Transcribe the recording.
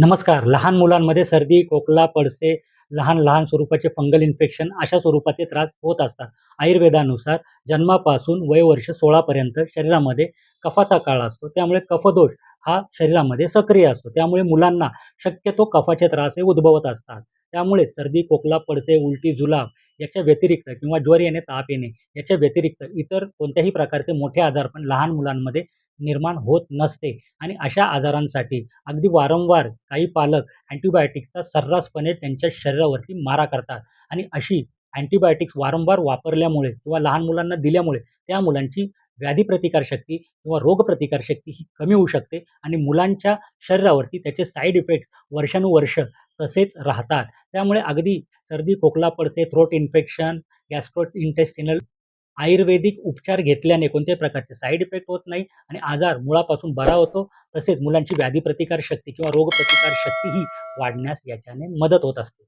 नमस्कार. लहान मुलांमध्ये सर्दी खोकला पडसे लहान लहान स्वरूपाचे फंगल इन्फेक्शन अशा स्वरूपाचे त्रास होत असतात. आयुर्वेदानुसार जन्मापासून वयवर्ष सोळापर्यंत शरीरामध्ये कफाचा काळ असतो. त्यामुळे कफदोष हा शरीरामध्ये सक्रिय असतो. त्यामुळे मुलांना शक्यतो कफाचे त्रास हे उद्भवत असतात. त्यामुळे सर्दी खोकला पडसे उलटी जुलाब याच्या व्यतिरिक्त किंवा ज्वर येणे ताप येणे याच्या व्यतिरिक्त इतर कोणत्याही प्रकारचे मोठे आजार पण लहान मुलांमध्ये निर्माण होत नसते. आणि अशा आजारांसाठी अगदी वारंवार काही पालक अँटीबायोटिक्सचा सर्रासपणे त्यांच्या शरीरावरती मारा करतात. आणि अशी अँटीबायोटिक्स वारंवार वापरल्यामुळे किंवा लहान मुलांना दिल्यामुळे त्या मुलांची व्याधी प्रतिकारशक्ती किंवा रोगप्रतिकारशक्ती ही कमी होऊ शकते आणि मुलांच्या शरीरावरती त्याचे साईड इफेक्ट वर्षानुवर्ष तसेच राहतात. त्यामुळे अगदी सर्दी खोकला पडसे throat infection gastro intestinal ayurvedic उपचार घेतल्याने कोणत्याही प्रकारचे साईड इफेक्ट होत नाही आणि आजार मुळापासून बरा होतो. तसेच मुलांची व्याधी प्रतिकार शक्ती किंवा रोगप्रतिकार शक्तीही वाढण्यास याच्याने मदत होत असते.